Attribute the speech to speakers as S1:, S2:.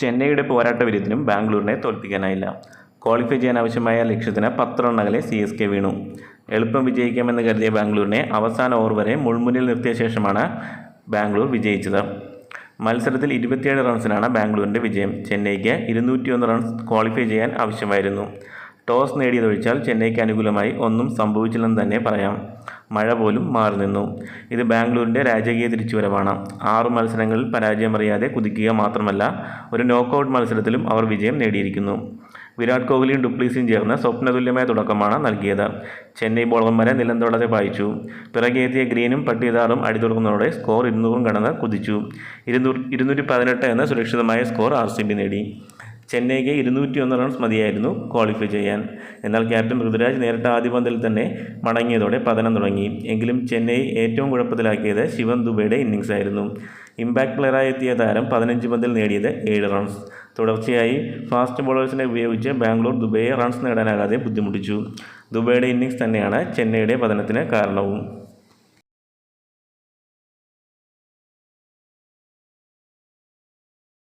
S1: ചെന്നൈയുടെ പോരാട്ട വിരുദ്ധനും ബാംഗ്ലൂരിനെ തോൽപ്പിക്കാനായില്ല. ക്വാളിഫൈ ചെയ്യാൻ ആവശ്യമായ ലക്ഷ്യത്തിന് പത്ത് അകലെ സി എസ് കെ വീണു. എളുപ്പം വിജയിക്കാമെന്ന് കരുതിയ ബാംഗ്ലൂരിനെ അവസാന ഓവർ വരെ മുൾമുന്നിൽ നിർത്തിയ ശേഷമാണ് ബാംഗ്ലൂർ വിജയിച്ചത്. മത്സരത്തിൽ ഇരുപത്തിയേഴ് റൺസിനാണ് ബാംഗ്ലൂരിന്റെ വിജയം. ചെന്നൈക്ക് ഇരുന്നൂറ്റിയൊന്ന് റൺസ് ക്വാളിഫൈ ചെയ്യാൻ ആവശ്യമായിരുന്നു. ടോസ് നേടിയതൊഴിച്ചാൽ ചെന്നൈക്ക് അനുകൂലമായി ഒന്നും സംഭവിച്ചില്ലെന്ന് തന്നെ പറയാം. മഴ പോലും മാറി നിന്നു. ഇത് ബാംഗ്ലൂരിന്റെ രാജകീയ തിരിച്ചുവരവാണ്. ആറ് മത്സരങ്ങളിൽ പരാജയമറിയാതെ കുതിക്കുക മാത്രമല്ല ഒരു നോക്കൗട്ട് മത്സരത്തിലും അവർ വിജയം നേടിയിരിക്കുന്നു. വിരാട് കോഹ്ലിയും ഡുപ്ലീസിയും ചേർന്ന് സ്വപ്നതുല്യമായ തുടക്കമാണ് നൽകിയത്. ചെന്നൈ ബോളർമാരെ നിലന്തോളത്തെ പായിച്ചു. പിറകെത്തിയ ഗ്രീനും പട്ടിദാറും അടിതുറക്കുന്നതോടെ സ്കോർ ഇരുന്നൂറും കടന്ന് കുതിച്ചു. ഇരുന്നൂറ് ഇരുന്നൂറ്റി പതിനെട്ട് എന്ന സുരക്ഷിതമായ സ്കോർ ആർ സി ബി നേടി. ചെന്നൈക്ക് ഇരുന്നൂറ്റി ഒന്ന് റൺസ് മതിയായിരുന്നു ക്വാളിഫൈ ചെയ്യാൻ. എന്നാൽ ക്യാപ്റ്റൻ ഋതുരാജ് നേരിട്ട ആദ്യ പന്തിൽ തന്നെ മടങ്ങിയതോടെ പതനം തുടങ്ങി. എങ്കിലും ചെന്നൈ ഏറ്റവും കുഴപ്പത്തിലാക്കിയത് ശിവൻ ദുബൈയുടെ ഇന്നിങ്സ് ആയിരുന്നു. ഇമ്പാക്ട് പ്ലെയറായി എത്തിയ താരം പതിനഞ്ച് പന്തിൽ നേടിയത് ഏഴ് റൺസ് തുടർച്ചയായി ഫാസ്റ്റ് ബോളേഴ്സിനെ ഉപയോഗിച്ച് ബാംഗ്ലൂർ ദുബൈയെ റൺസ് നേടാനാകാതെ ബുദ്ധിമുട്ടിച്ചു. ദുബൈയുടെ ഇന്നിങ്സ് തന്നെയാണ് ചെന്നൈയുടെ പതനത്തിന് കാരണവും.